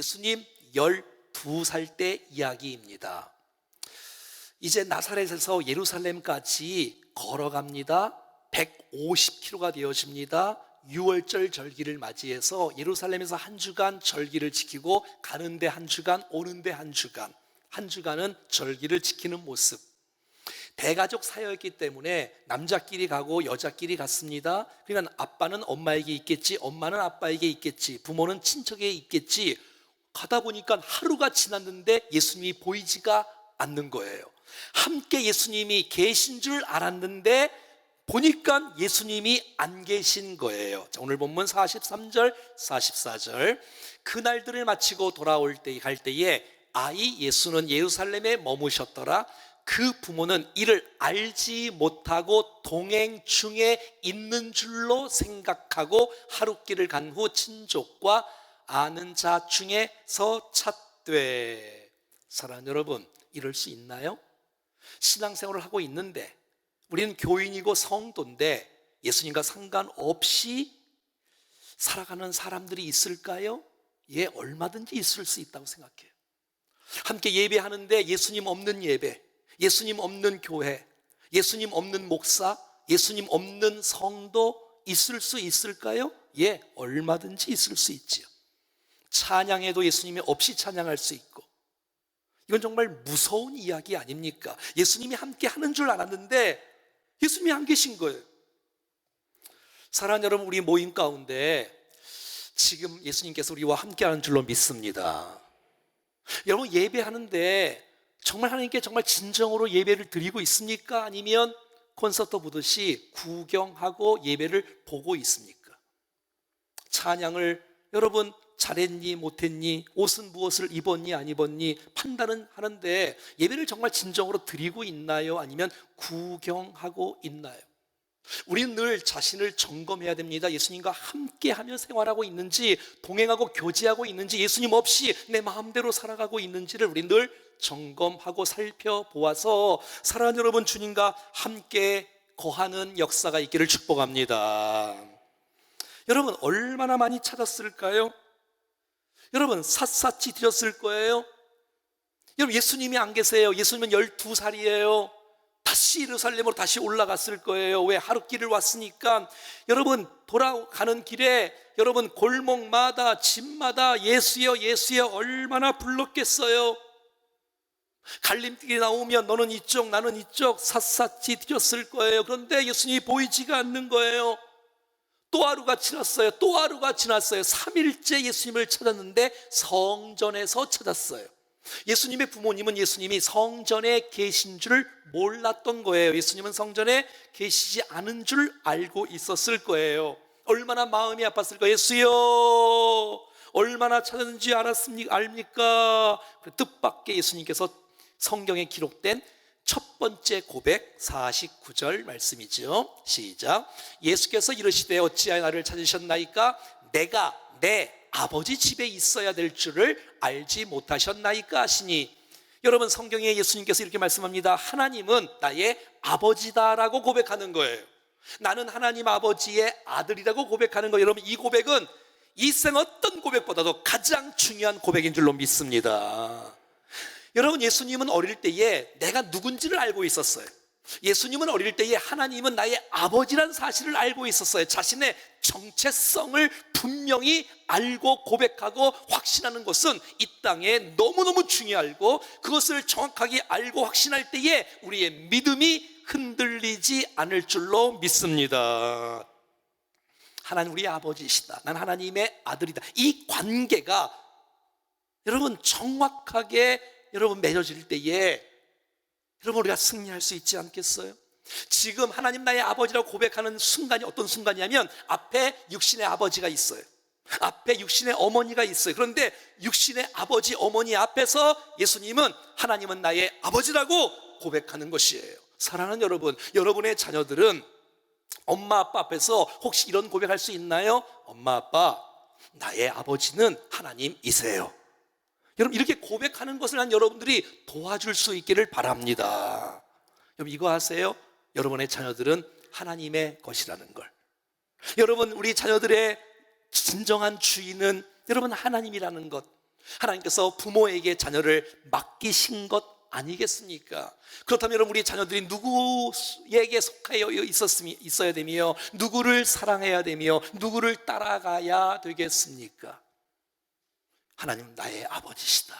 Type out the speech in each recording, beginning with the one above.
예수님 12살 때 이야기입니다. 이제 나사렛에서 예루살렘까지 걸어갑니다. 150km가 되어집니다. 6월절 절기를 맞이해서 예루살렘에서 한 주간 절기를 지키고 가는데 한 주간, 오는데 한 주간, 한 주간은 절기를 지키는 모습. 대가족 사역이기 때문에 남자끼리 가고 여자끼리 갔습니다. 그러니까 아빠는 엄마에게 있겠지, 엄마는 아빠에게 있겠지, 부모는 친척에게 있겠지. 가다 보니까 하루가 지났는데 예수님이 보이지가 않는 거예요. 함께 예수님이 계신 줄 알았는데 보니까 예수님이 안 계신 거예요. 자, 오늘 본문 43절, 44절. 그날들을 마치고 돌아올 때, 갈 때에 아이 예수는 예루살렘에 머무셨더라. 그 부모는 이를 알지 못하고 동행 중에 있는 줄로 생각하고 하룻길을 간 후 친족과 아는 자 중에서 찾되 사랑하는 여러분 이럴 수 있나요? 신앙생활을 하고 있는데 우리는 교인이고 성도인데 예수님과 상관없이 살아가는 사람들이 있을까요? 예, 얼마든지 있을 수 있다고 생각해요. 함께 예배하는데 예수님 없는 예배, 예수님 없는 교회, 예수님 없는 목사, 예수님 없는 성도 있을 수 있을까요? 예, 얼마든지 있을 수 있지요. 찬양에도 예수님이 없이 찬양할 수 있고, 이건 정말 무서운 이야기 아닙니까? 예수님이 함께 하는 줄 알았는데, 예수님이 안 계신 거예요. 사랑하는 여러분, 우리 모임 가운데 지금 예수님께서 우리와 함께 하는 줄로 믿습니다. 여러분, 예배하는데 정말 하나님께 정말 진정으로 예배를 드리고 있습니까? 아니면 콘서트 보듯이 구경하고 예배를 보고 있습니까? 찬양을 여러분 잘했니 못했니 옷은 무엇을 입었니 안 입었니 판단은 하는데 예배를 정말 진정으로 드리고 있나요? 아니면 구경하고 있나요? 우리는 늘 자신을 점검해야 됩니다. 예수님과 함께하며 생활하고 있는지, 동행하고 교제하고 있는지, 예수님 없이 내 마음대로 살아가고 있는지를 우리 늘 점검하고 살펴보아서 사랑하는 여러분 주님과 함께 거하는 역사가 있기를 축복합니다. 여러분 얼마나 많이 찾았을까요? 여러분 샅샅이 드렸을 거예요. 여러분 예수님이 안 계세요. 예수님은 12살이에요. 다시 예루살렘으로 다시 올라갔을 거예요. 왜 하루 길을 왔으니까 여러분 돌아가는 길에 여러분 골목마다 집마다 예수여 예수여 얼마나 불렀겠어요. 갈림길이 나오면 너는 이쪽 나는 이쪽 샅샅이 드렸을 거예요. 그런데 예수님이 보이지가 않는 거예요. 또 하루가 지났어요. 또 하루가 지났어요. 3일째 예수님을 찾았는데 성전에서 찾았어요. 예수님의 부모님은 예수님이 성전에 계신 줄 몰랐던 거예요. 예수님은 성전에 계시지 않은 줄 알고 있었을 거예요. 얼마나 마음이 아팠을까? 예수여, 얼마나 찾았는지 알았습니까? 뜻밖의 예수님께서 성경에 기록된 첫 번째 고백 49절 말씀이죠. 시작. 예수께서 이르시되 어찌하여 나를 찾으셨나이까? 내가 내 아버지 집에 있어야 될 줄을 알지 못하셨나이까 하시니 여러분 성경에 예수님께서 이렇게 말씀합니다. 하나님은 나의 아버지다라고 고백하는 거예요. 나는 하나님 아버지의 아들이라고 고백하는 거예요. 여러분 이 고백은 이생 어떤 고백보다도 가장 중요한 고백인 줄로 믿습니다. 여러분 예수님은 어릴 때에 내가 누군지를 알고 있었어요. 예수님은 어릴 때에 하나님은 나의 아버지란 사실을 알고 있었어요. 자신의 정체성을 분명히 알고 고백하고 확신하는 것은 이 땅에 너무너무 중요하고 그것을 정확하게 알고 확신할 때에 우리의 믿음이 흔들리지 않을 줄로 믿습니다. 하나님 우리 아버지시다. 난 하나님의 아들이다. 이 관계가 여러분 정확하게 여러분 맺어질 때에 여러분 우리가 승리할 수 있지 않겠어요? 지금 하나님 나의 아버지라고 고백하는 순간이 어떤 순간이냐면 앞에 육신의 아버지가 있어요. 앞에 육신의 어머니가 있어요. 그런데 육신의 아버지 어머니 앞에서 예수님은 하나님은 나의 아버지라고 고백하는 것이에요. 사랑하는 여러분, 여러분의 자녀들은 엄마 아빠 앞에서 혹시 이런 고백할 수 있나요? 엄마 아빠 나의 아버지는 하나님이세요. 여러분 이렇게 고백하는 것을 난 여러분들이 도와줄 수 있기를 바랍니다. 여러분 이거 아세요? 여러분의 자녀들은 하나님의 것이라는 걸. 여러분 우리 자녀들의 진정한 주인은 여러분 하나님이라는 것. 하나님께서 부모에게 자녀를 맡기신 것 아니겠습니까? 그렇다면 우리 자녀들이 누구에게 속하여 있었으면 있어야 되며 누구를 사랑해야 되며 누구를 따라가야 되겠습니까? 하나님 나의 아버지시다.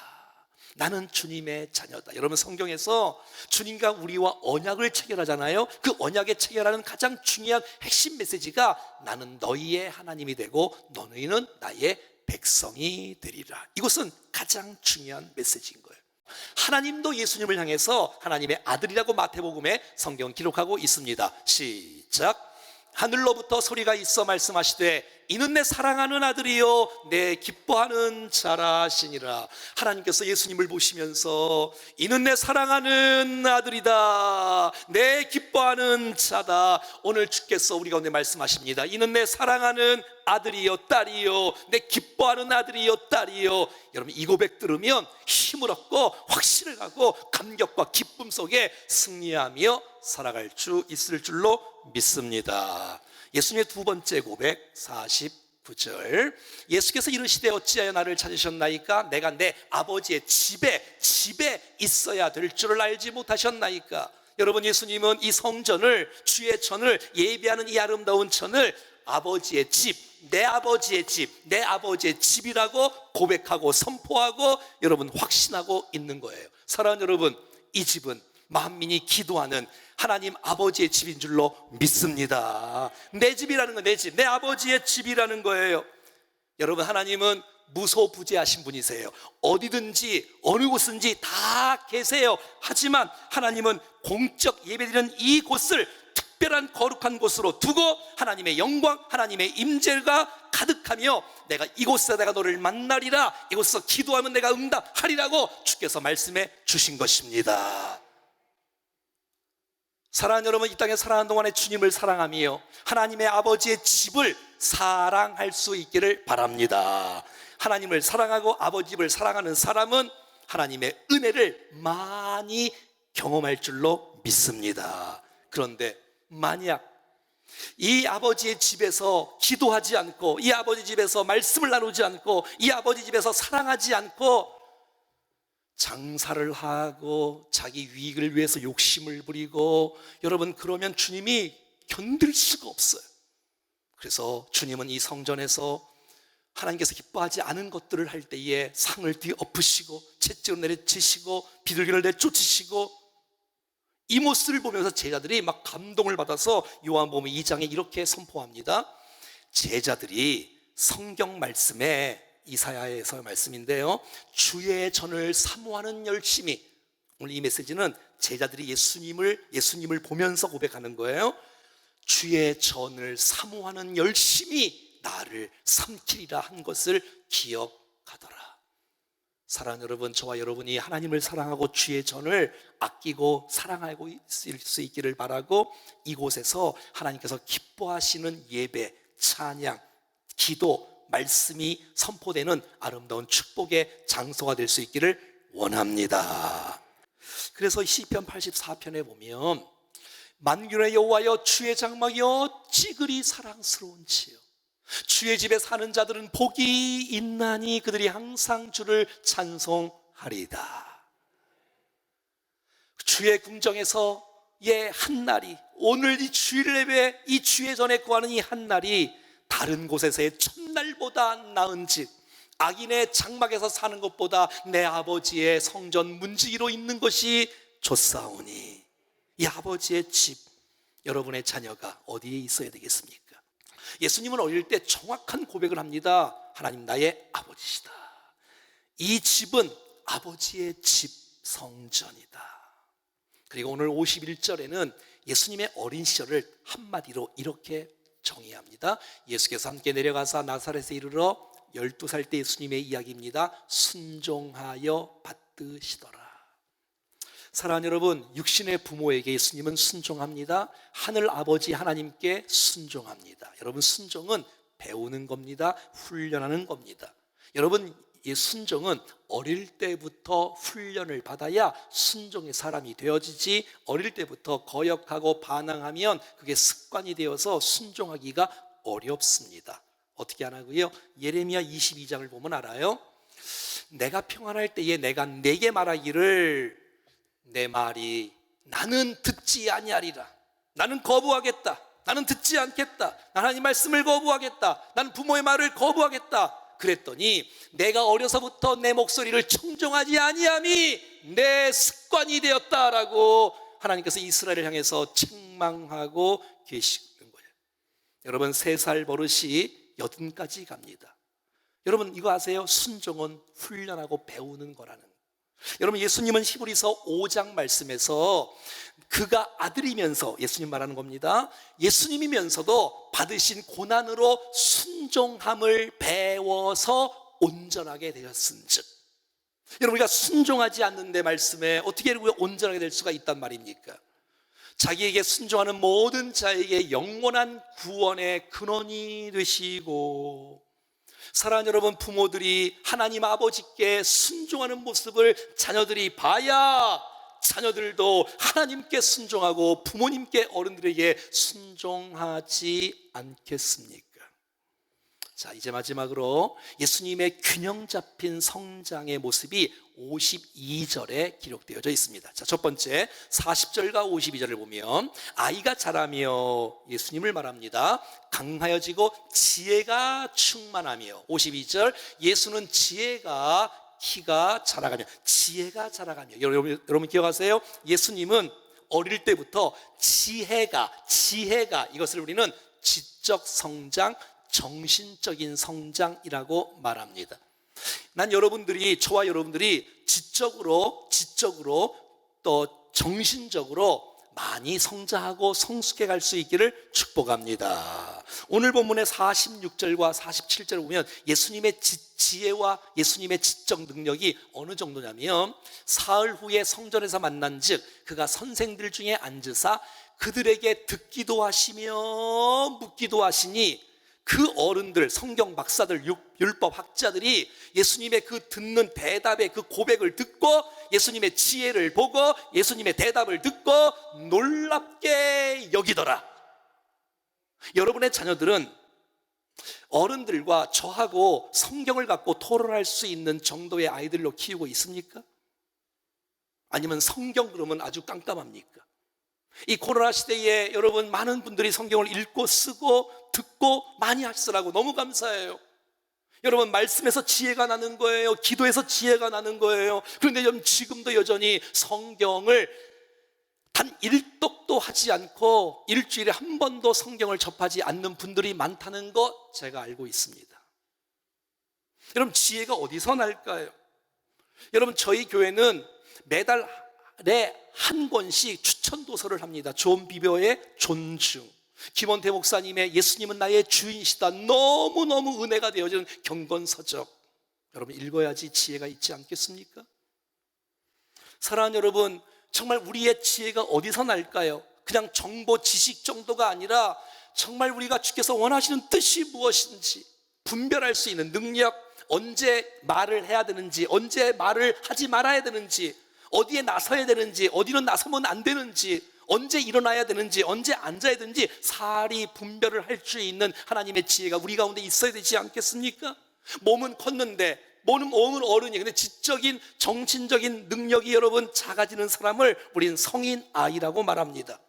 나는 주님의 자녀다. 여러분 성경에서 주님과 우리와 언약을 체결하잖아요. 그 언약의 체결하는 가장 중요한 핵심 메시지가 나는 너희의 하나님이 되고 너희는 나의 백성이 되리라. 이것은 가장 중요한 메시지인 거예요. 하나님도 예수님을 향해서 하나님의 아들이라고 마태복음에 성경 기록하고 있습니다. 시작. 하늘로부터 소리가 있어 말씀하시되 이는 내 사랑하는 아들이요 내 기뻐하는 자라시니라. 하나님께서 예수님을 보시면서 이는 내 사랑하는 아들이다 내 기뻐하는 자다. 오늘 주께서 우리 가운데 말씀하십니다. 이는 내 사랑하는 아들이요 딸이요 내 기뻐하는 아들이요 딸이요. 여러분 이 고백 들으면 힘을 얻고 확신을 가고 감격과 기쁨 속에 승리하며 살아갈 수 있을 줄로 믿습니다. 예수님의 두 번째 고백 49절. 예수께서 이르시되 어찌하여 나를 찾으셨나이까? 내가 내 아버지의 집에 집에 있어야 될 줄을 알지 못하셨나이까? 여러분 예수님은 이 성전을 주의 전을 예비하는 이 아름다운 전을 아버지의 집, 내 아버지의 집, 내 아버지의 집이라고 고백하고 선포하고 여러분 확신하고 있는 거예요. 사랑하는 여러분, 이 집은 만민이 기도하는 하나님 아버지의 집인 줄로 믿습니다. 내 집이라는 건 내 집, 내 아버지의 집이라는 거예요. 여러분, 하나님은 무소부재하신 분이세요. 어디든지 어느 곳든지 다 계세요. 하지만 하나님은 공적 예배드리는 이 곳을 특별한 거룩한 곳으로 두고 하나님의 영광, 하나님의 임재가 가득하며 내가 이곳에서 내가 너를 만나리라 이곳에서 기도하면 내가 응답하리라고 주께서 말씀해 주신 것입니다. 사랑하는 여러분, 이 땅에 살아가는 동안에 주님을 사랑하며 하나님의 아버지의 집을 사랑할 수 있기를 바랍니다. 하나님을 사랑하고 아버지 집을 사랑하는 사람은 하나님의 은혜를 많이 경험할 줄로 믿습니다. 그런데 만약 이 아버지의 집에서 기도하지 않고 이 아버지 집에서 말씀을 나누지 않고 이 아버지 집에서 사랑하지 않고 장사를 하고 자기 유익을 위해서 욕심을 부리고 여러분 그러면 주님이 견딜 수가 없어요. 그래서 주님은 이 성전에서 하나님께서 기뻐하지 않은 것들을 할 때에 상을 뒤엎으시고 채찍을 내려치시고 비둘기를 내쫓으시고 이 모습을 보면서 제자들이 막 감동을 받아서 요한복음 2장에 이렇게 선포합니다. 제자들이 성경 말씀에 이사야에서 말씀인데요. 주의 전을 사모하는 열심이 오늘 이 메시지는 제자들이 예수님을 예수님을 보면서 고백하는 거예요. 주의 전을 사모하는 열심이 나를 삼키리라 한 것을 기억하더라. 사랑하는 여러분, 저와 여러분이 하나님을 사랑하고 주의 전을 아끼고 사랑하고 있을 수 있기를 바라고 이곳에서 하나님께서 기뻐하시는 예배, 찬양, 기도, 말씀이 선포되는 아름다운 축복의 장소가 될 수 있기를 원합니다. 그래서 시편 84편에 보면 만군의 여호와여 주의 장막이여 찌그리 사랑스러운지요 주의 집에 사는 자들은 복이 있나니 그들이 항상 주를 찬송하리다. 주의 궁정에서 예 한 날이 오늘 이 주일 예배 이 주의 전에 구하는 이 한 날이 다른 곳에서의 첫날보다 나은즉 악인의 장막에서 사는 것보다 내 아버지의 성전 문지기로 있는 것이 좋사오니 이 아버지의 집 여러분의 자녀가 어디에 있어야 되겠습니까? 예수님은 어릴 때 정확한 고백을 합니다. 하나님 나의 아버지시다. 이 집은 아버지의 집 성전이다. 그리고 오늘 51절에는 예수님의 어린 시절을 한마디로 이렇게 정의합니다. 예수께서 함께 내려가사 나사렛에 이르러 12살 때 예수님의 이야기입니다. 순종하여 받드시더라. 사랑하는 여러분, 육신의 부모에게 예수님은 순종합니다. 하늘 아버지 하나님께 순종합니다. 여러분, 순종은 배우는 겁니다. 훈련하는 겁니다. 여러분, 이 순종은 어릴 때부터 훈련을 받아야 순종의 사람이 되어지지 어릴 때부터 거역하고 반항하면 그게 습관이 되어서 순종하기가 어렵습니다. 어떻게 하나고요? 예레미야 22장을 보면 알아요. 내가 평안할 때에 내가 내게 말하기를 내 말이 나는 듣지 아니하리라. 나는 거부하겠다. 나는 듣지 않겠다. 하나님 말씀을 거부하겠다. 나는 부모의 말을 거부하겠다. 그랬더니 내가 어려서부터 내 목소리를 청정하지 아니함이 내 습관이 되었다라고 하나님께서 이스라엘을 향해서 책망하고 계시는 거예요. 여러분 세 살 버릇이 여든까지 갑니다. 여러분 이거 아세요? 순종은 훈련하고 배우는 거라는. 여러분 예수님은 히브리서 5장 말씀에서 그가 아들이면서 예수님 말하는 겁니다. 예수님이면서도 받으신 고난으로 순종함을 배워서 온전하게 되었은즉. 여러분 우리가 순종하지 않는 데 말씀에 어떻게 우리가 온전하게 될 수가 있단 말입니까? 자기에게 순종하는 모든 자에게 영원한 구원의 근원이 되시고 사랑하는 여러분 부모들이 하나님 아버지께 순종하는 모습을 자녀들이 봐야 자녀들도 하나님께 순종하고 부모님께 어른들에게 순종하지 않겠습니까? 자, 이제 마지막으로 예수님의 균형 잡힌 성장의 모습이 52절에 기록되어져 있습니다. 자, 첫 번째 40절과 52절을 보면 아이가 자라며 예수님을 말합니다. 강하여지고 지혜가 충만하며 52절 예수는 지혜가 키가 자라가며 지혜가 자라가며 여러분, 여러분 기억하세요? 예수님은 어릴 때부터 지혜가 지혜가 이것을 우리는 지적 성장 정신적인 성장이라고 말합니다. 난 여러분들이 저와 여러분들이 지적으로 지적으로 또 정신적으로 많이 성장하고 성숙해 갈 수 있기를 축복합니다. 오늘 본문의 46절과 47절을 보면 예수님의 지, 혜와 예수님의 지적 능력이 어느 정도냐면 사흘 후에 성전에서 만난즉 그가 선생들 중에 앉으사 그들에게 듣기도 하시며 묻기도 하시니 그 어른들, 성경 박사들, 율법 학자들이 예수님의 그 듣는 대답의 그 고백을 듣고 예수님의 지혜를 보고 예수님의 대답을 듣고 놀랍게 여기더라. 여러분의 자녀들은 어른들과 저하고 성경을 갖고 토론할 수 있는 정도의 아이들로 키우고 있습니까? 아니면 성경 그러면 아주 깜깜합니까? 이 코로나 시대에 여러분 많은 분들이 성경을 읽고 쓰고 듣고 많이 하시라고 너무 감사해요. 여러분 말씀에서 지혜가 나는 거예요. 기도에서 지혜가 나는 거예요. 그런데 여러분 지금도 여전히 성경을 단 일독도 하지 않고 일주일에 한 번도 성경을 접하지 않는 분들이 많다는 것 제가 알고 있습니다. 여러분 지혜가 어디서 날까요? 여러분 저희 교회는 매달 에 한 권씩 추천 도서를 합니다. 존 비벼의 존중. 김원태 목사님의 예수님은 나의 주인이시다. 너무너무 은혜가 되어지는 경건서적. 여러분 읽어야지 지혜가 있지 않겠습니까? 사랑하는 여러분, 정말 우리의 지혜가 어디서 날까요? 그냥 정보 지식 정도가 아니라 정말 우리가 주께서 원하시는 뜻이 무엇인지 분별할 수 있는 능력, 언제 말을 해야 되는지, 언제 말을 하지 말아야 되는지, 어디에 나서야 되는지, 어디는 나서면 안 되는지, 언제 일어나야 되는지, 언제 앉아야 되는지 사리 분별을 할 수 있는 하나님의 지혜가 우리 가운데 있어야 되지 않겠습니까? 몸은 컸는데 몸은 몸은 어른이 근데 지적인 정신적인 능력이 여러분 작아지는 사람을 우리는 성인 아이라고 말합니다.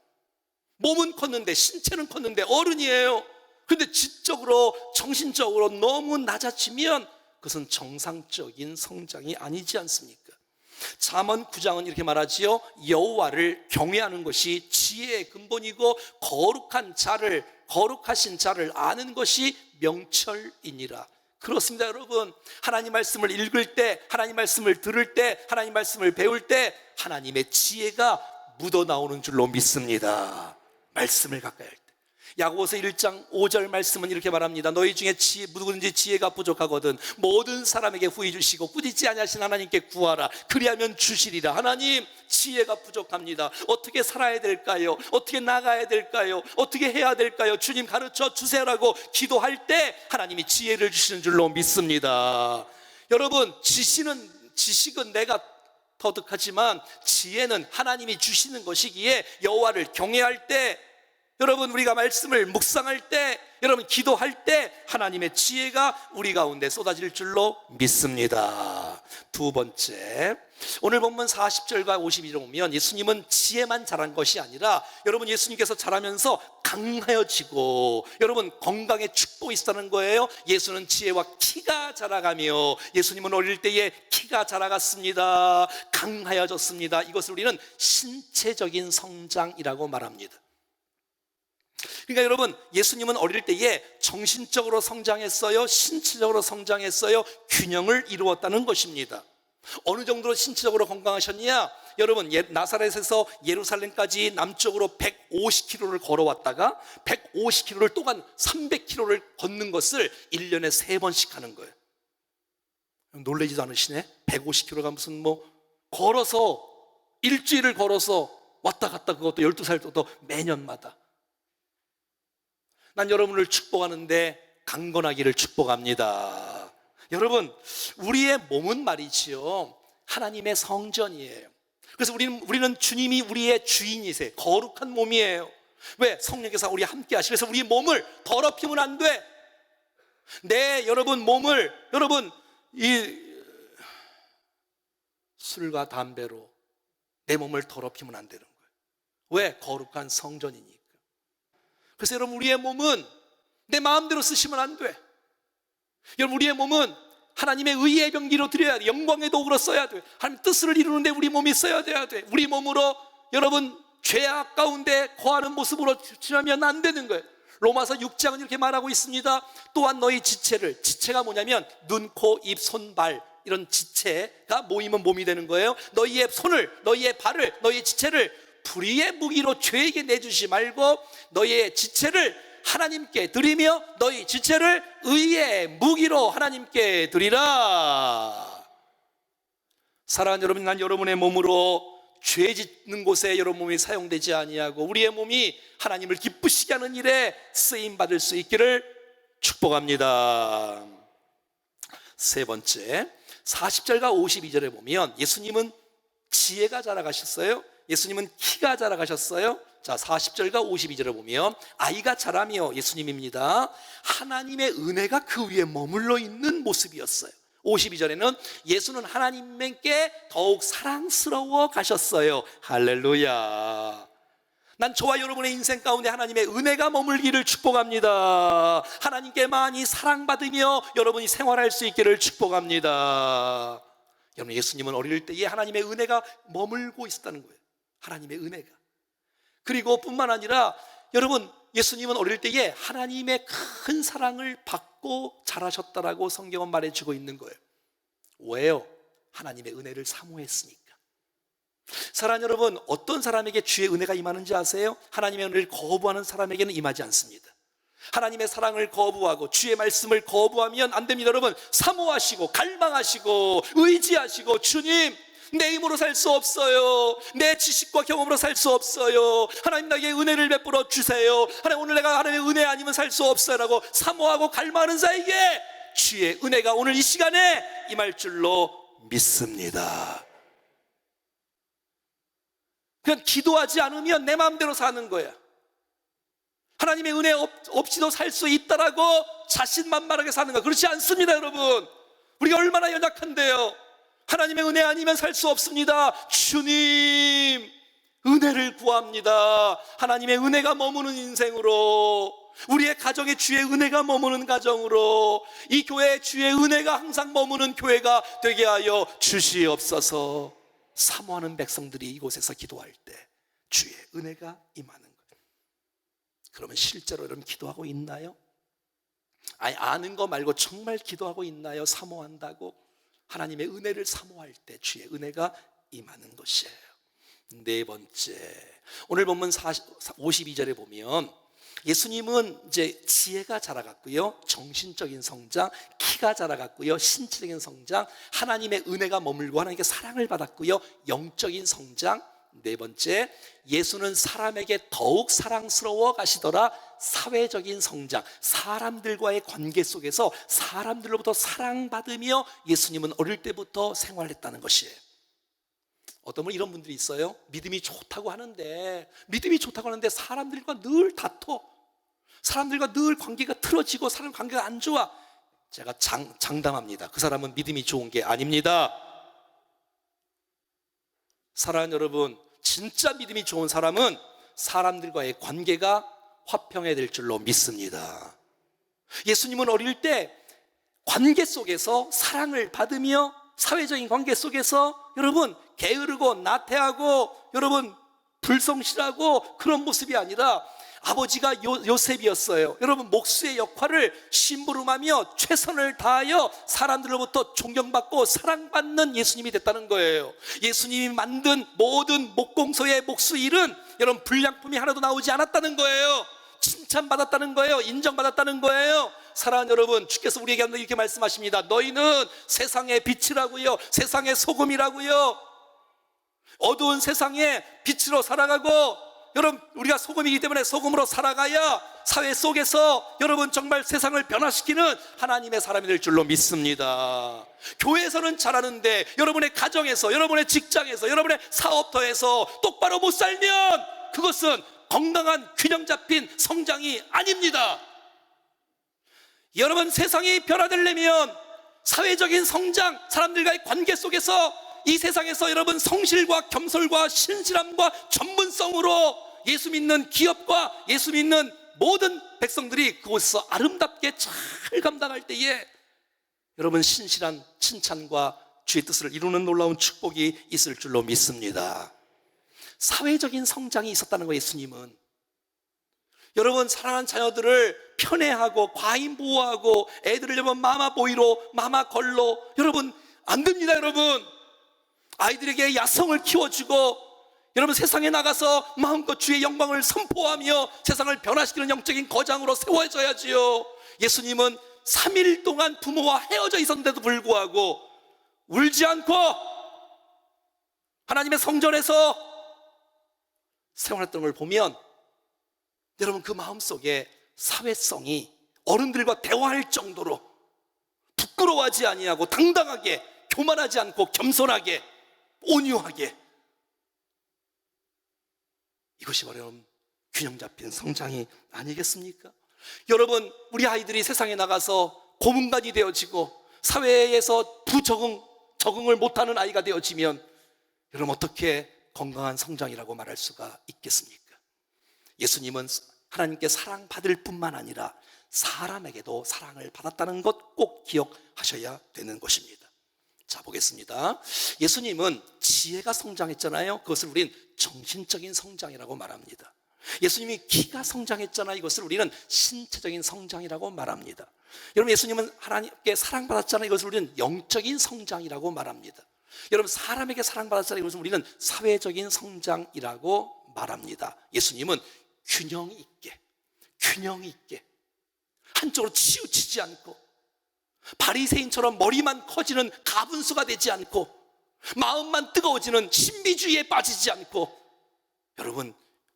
몸은 컸는데 신체는 컸는데 어른이에요. 근데 지적으로 정신적으로 너무 낮아지면 그것은 정상적인 성장이 아니지 않습니까? 잠언 9장은 이렇게 말하지요. 여호와를 경외하는 것이 지혜의 근본이고 거룩한 자를 거룩하신 자를 아는 것이 명철이니라. 그렇습니다, 여러분. 하나님 말씀을 읽을 때, 하나님 말씀을 들을 때, 하나님 말씀을 배울 때 하나님의 지혜가 묻어 나오는 줄로 믿습니다. 말씀을 가까이 할 때. 야고보서 1장 5절 말씀은 이렇게 말합니다. 너희 중에 지혜, 누구든지 지혜가 부족하거든 모든 사람에게 후히 주시고 꾸짖지 아니하신 하나님께 구하라. 그리하면 주시리라. 하나님 지혜가 부족합니다. 어떻게 살아야 될까요? 어떻게 나가야 될까요? 어떻게 해야 될까요? 주님 가르쳐 주세요라고 기도할 때 하나님이 지혜를 주시는 줄로 믿습니다. 여러분 지시는 지식은 내가 터득하지만 지혜는 하나님이 주시는 것이기에 여호와를 경외할 때 여러분 우리가 말씀을 묵상할 때 여러분 기도할 때 하나님의 지혜가 우리 가운데 쏟아질 줄로 믿습니다. 두 번째. 오늘 본문 40절과 52절 보면 예수님은 지혜만 자란 것이 아니라 여러분 예수님께서 자라면서 강하여지고 여러분 건강에 축복이 있다는 거예요. 예수는 지혜와 키가 자라가며 예수님은 어릴 때에 키가 자라갔습니다. 강하여졌습니다. 이것을 우리는 신체적인 성장이라고 말합니다. 그러니까 여러분 예수님은 어릴 때에 정신적으로 성장했어요. 신체적으로 성장했어요. 균형을 이루었다는 것입니다. 어느 정도로 신체적으로 건강하셨냐? 여러분 예- 나사렛에서 예루살렘까지 남쪽으로 150km를 걸어왔다가 150km를 또한 300km를 걷는 것을 1년에 세 번씩 하는 거예요. 놀라지도 않으시네? 150km가 무슨 뭐 걸어서 일주일을 걸어서 왔다 갔다 그것도 12살 때도 매년마다 난 여러분을 축복하는데 강건하기를 축복합니다. 여러분, 우리의 몸은 말이지요. 하나님의 성전이에요. 그래서 우리는, 우리는 주님이 우리의 주인이세요. 거룩한 몸이에요. 왜? 성령께서 우리 함께 하시고 그래서 우리 몸을 더럽히면 안 돼. 내 여러분 몸을, 여러분, 이 술과 담배로 내 몸을 더럽히면 안 되는 거예요. 왜? 거룩한 성전이니까. 그래서 여러분 우리의 몸은 내 마음대로 쓰시면 안 돼. 여러분 우리의 몸은 하나님의 의의 병기로 드려야 돼. 영광의 도구로 써야 돼. 하나님 뜻을 이루는데 우리 몸이 써야 돼야 돼. 우리 몸으로 여러분 죄악 가운데 거하는 모습으로 지나면 안 되는 거예요. 로마서 6장은 이렇게 말하고 있습니다. 또한 너희 지체를 지체가 뭐냐면 눈, 코, 입, 손, 발 이런 지체가 모이면 몸이 되는 거예요. 너희의 손을, 너희의 발을, 너희의 지체를 불의의 무기로 죄에게 내주지 말고 너희의 지체를 하나님께 드리며 너희 지체를 의의 무기로 하나님께 드리라. 사랑하는 여러분, 난 여러분의 몸으로 죄 짓는 곳에 여러분 몸이 사용되지 아니하고 우리의 몸이 하나님을 기쁘시게 하는 일에 쓰임 받을 수 있기를 축복합니다. 세 번째, 40절과 52절에 보면 예수님은 지혜가 자라가셨어요. 예수님은 키가 자라가셨어요. 자, 40절과 52절을 보면 아이가 자라며 예수님입니다. 하나님의 은혜가 그 위에 머물러 있는 모습이었어요. 52절에는 예수는 하나님께 더욱 사랑스러워 가셨어요. 할렐루야. 난 저와 여러분의 인생 가운데 하나님의 은혜가 머물기를 축복합니다. 하나님께 많이 사랑받으며 여러분이 생활할 수 있기를 축복합니다. 여러분, 예수님은 어릴 때에 하나님의 은혜가 머물고 있었다는 거예요. 하나님의 은혜가. 그리고 뿐만 아니라 여러분, 예수님은 어릴 때에 하나님의 큰 사랑을 받고 자라셨다라고 성경은 말해주고 있는 거예요. 왜요? 하나님의 은혜를 사모했으니까. 사랑 여러분, 어떤 사람에게 주의 은혜가 임하는지 아세요? 하나님의 은혜를 거부하는 사람에게는 임하지 않습니다. 하나님의 사랑을 거부하고 주의 말씀을 거부하면 안 됩니다. 여러분, 사모하시고 갈망하시고 의지하시고 주님, 내 힘으로 살 수 없어요. 내 지식과 경험으로 살 수 없어요. 하나님 나에게 은혜를 베풀어 주세요. 하나님 오늘 내가 하나님의 은혜 아니면 살 수 없어요라고 사모하고 갈망하는 자에게 주의 은혜가 오늘 이 시간에 임할 줄로 믿습니다. 그냥 기도하지 않으면 내 마음대로 사는 거야. 하나님의 은혜 없, 없이도 살 수 있다라고 자신만만하게 사는 거 그렇지 않습니다, 여러분. 우리가 얼마나 연약한데요. 하나님의 은혜 아니면 살 수 없습니다. 주님, 은혜를 구합니다. 하나님의 은혜가 머무는 인생으로, 우리의 가정에 주의 은혜가 머무는 가정으로, 이 교회에 주의 은혜가 항상 머무는 교회가 되게 하여 주시옵소서. 사모하는 백성들이 이곳에서 기도할 때 주의 은혜가 임하는 거예요. 그러면 실제로 여러분 기도하고 있나요? 아니, 아는 거 말고 정말 기도하고 있나요? 사모한다고? 하나님의 은혜를 사모할 때 주의 은혜가 임하는 것이에요. 네 번째. 오늘 본문 52절에 보면 예수님은 이제 지혜가 자라갔고요. 정신적인 성장, 키가 자라갔고요. 신체적인 성장, 하나님의 은혜가 머물고 하나님께 사랑을 받았고요. 영적인 성장. 네 번째, 예수는 사람에게 더욱 사랑스러워 가시더라. 사회적인 성장, 사람들과의 관계 속에서 사람들로부터 사랑받으며 예수님은 어릴 때부터 생활했다는 것이에요. 어떤 분 이런 분들이 있어요. 믿음이 좋다고 하는데, 믿음이 좋다고 하는데 사람들과 늘 다퉈. 사람들과 늘 관계가 틀어지고 사람 관계가 안 좋아. 제가 장, 장담합니다. 그 사람은 믿음이 좋은 게 아닙니다. 사랑하는 여러분, 진짜 믿음이 좋은 사람은 사람들과의 관계가 화평해야 될 줄로 믿습니다. 예수님은 어릴 때 관계 속에서 사랑을 받으며 사회적인 관계 속에서 여러분 게으르고 나태하고 여러분 불성실하고 그런 모습이 아니라 아버지가 요, 요셉이었어요. 여러분 목수의 역할을 심부름하며 최선을 다하여 사람들로부터 존경받고 사랑받는 예수님이 됐다는 거예요. 예수님이 만든 모든 목공소의 목수 일은 여러분 불량품이 하나도 나오지 않았다는 거예요. 칭찬받았다는 거예요. 인정받았다는 거예요. 사랑하는 여러분, 주께서 우리에게 이렇게 말씀하십니다. 너희는 세상의 빛이라고요. 세상의 소금이라고요. 어두운 세상에 빛으로 살아가고 여러분 우리가 소금이기 때문에 소금으로 살아가야 사회 속에서 여러분 정말 세상을 변화시키는 하나님의 사람이 될 줄로 믿습니다. 교회에서는 잘하는데 여러분의 가정에서 여러분의 직장에서 여러분의 사업터에서 똑바로 못 살면 그것은 건강한 균형 잡힌 성장이 아닙니다. 여러분 세상이 변화되려면 사회적인 성장, 사람들과의 관계 속에서 이 세상에서 여러분 성실과 겸솔과 신실함과 전문성으로 예수 믿는 기업과 예수 믿는 모든 백성들이 그곳에서 아름답게 잘 감당할 때에 여러분 신실한 칭찬과 주의 뜻을 이루는 놀라운 축복이 있을 줄로 믿습니다. 사회적인 성장이 있었다는 거예요, 예수님은. 여러분 사랑하는 자녀들을 편애하고 과잉 보호하고 애들을 여러분 마마 보이로 마마 걸로 여러분 안 됩니다, 여러분. 아이들에게 야성을 키워주고 여러분 세상에 나가서 마음껏 주의 영광을 선포하며 세상을 변화시키는 영적인 거장으로 세워져야지요. 예수님은 3일 동안 부모와 헤어져 있었는데도 불구하고 울지 않고 하나님의 성전에서 생활했던 걸 보면 여러분 그 마음 속에 사회성이 어른들과 대화할 정도로 부끄러워하지 아니하고 당당하게 교만하지 않고 겸손하게 온유하게 이것이 바로 균형 잡힌 성장이 아니겠습니까? 여러분 우리 아이들이 세상에 나가서 고문관이 되어지고 사회에서 부적응 적응을 못하는 아이가 되어지면 여러분 어떻게 건강한 성장이라고 말할 수가 있겠습니까? 예수님은 하나님께 사랑받을 뿐만 아니라 사람에게도 사랑을 받았다는 것 꼭 기억하셔야 되는 것입니다. 자, 보겠습니다. 예수님은 지혜가 성장했잖아요. 그것을 우린 정신적인 성장이라고 말합니다. 예수님이 키가 성장했잖아요. 이것을 우리는 신체적인 성장이라고 말합니다. 여러분, 예수님은 하나님께 사랑받았잖아요. 이것을 우리는 영적인 성장이라고 말합니다. 여러분, 사람에게 사랑받았잖아요. 이것을 우리는 사회적인 성장이라고 말합니다. 예수님은 균형 있게, 균형 있게, 한쪽으로 치우치지 않고, 바리새인처럼 머리만 커지는 가분수가 되지 않고 마음만 뜨거워지는 신비주의에 빠지지 않고 여러분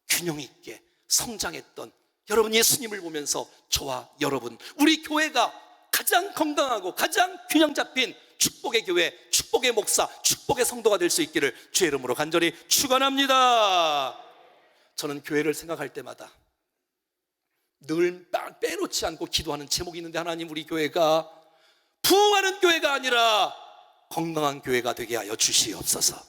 균형 있게 성장했던 여러분 예수님을 보면서 저와 여러분 우리 교회가 가장 건강하고 가장 균형 잡힌 축복의 교회, 축복의 목사, 축복의 성도가 될 수 있기를 주의 이름으로 간절히 축원합니다. 저는 교회를 생각할 때마다 늘 빼놓지 않고 기도하는 제목이 있는데 하나님 우리 교회가 부흥하는 교회가 아니라 건강한 교회가 되게 하여 주시옵소서.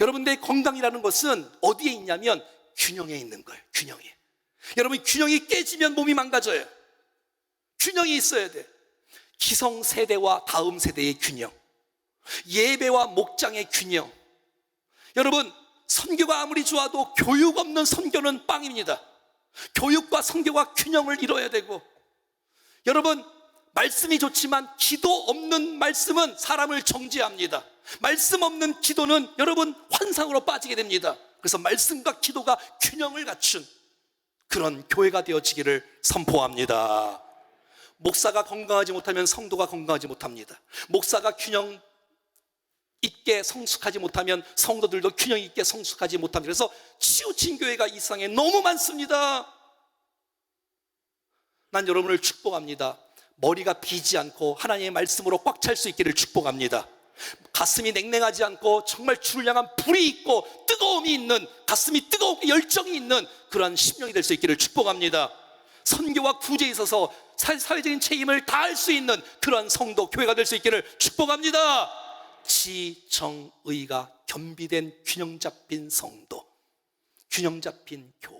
여러분들의 건강이라는 것은 어디에 있냐면 균형에 있는 거예요. 균형에. 여러분 균형이 깨지면 몸이 망가져요. 균형이 있어야 돼. 기성 세대와 다음 세대의 균형. 예배와 목장의 균형. 여러분 선교가 아무리 좋아도 교육 없는 선교는 빵입니다. 교육과 선교가 균형을 이뤄야 되고 여러분, 말씀이 좋지만 기도 없는 말씀은 사람을 정지합니다. 말씀 없는 기도는 여러분 환상으로 빠지게 됩니다. 그래서 말씀과 기도가 균형을 갖춘 그런 교회가 되어지기를 선포합니다. 목사가 건강하지 못하면 성도가 건강하지 못합니다. 목사가 균형 있게 성숙하지 못하면 성도들도 균형 있게 성숙하지 못합니다. 그래서 치우친 교회가 이 세상에 너무 많습니다. 난 여러분을 축복합니다. 머리가 비지 않고 하나님의 말씀으로 꽉 찰 수 있기를 축복합니다. 가슴이 냉랭하지 않고 정말 주를 향한 불이 있고 뜨거움이 있는 가슴이 뜨겁고 열정이 있는 그러한 심령이 될 수 있기를 축복합니다. 선교와 구제에 있어서 사회적인 책임을 다할 수 있는 그러한 성도 교회가 될 수 있기를 축복합니다. 지정의가 겸비된 균형 잡힌 성도, 균형 잡힌 교회.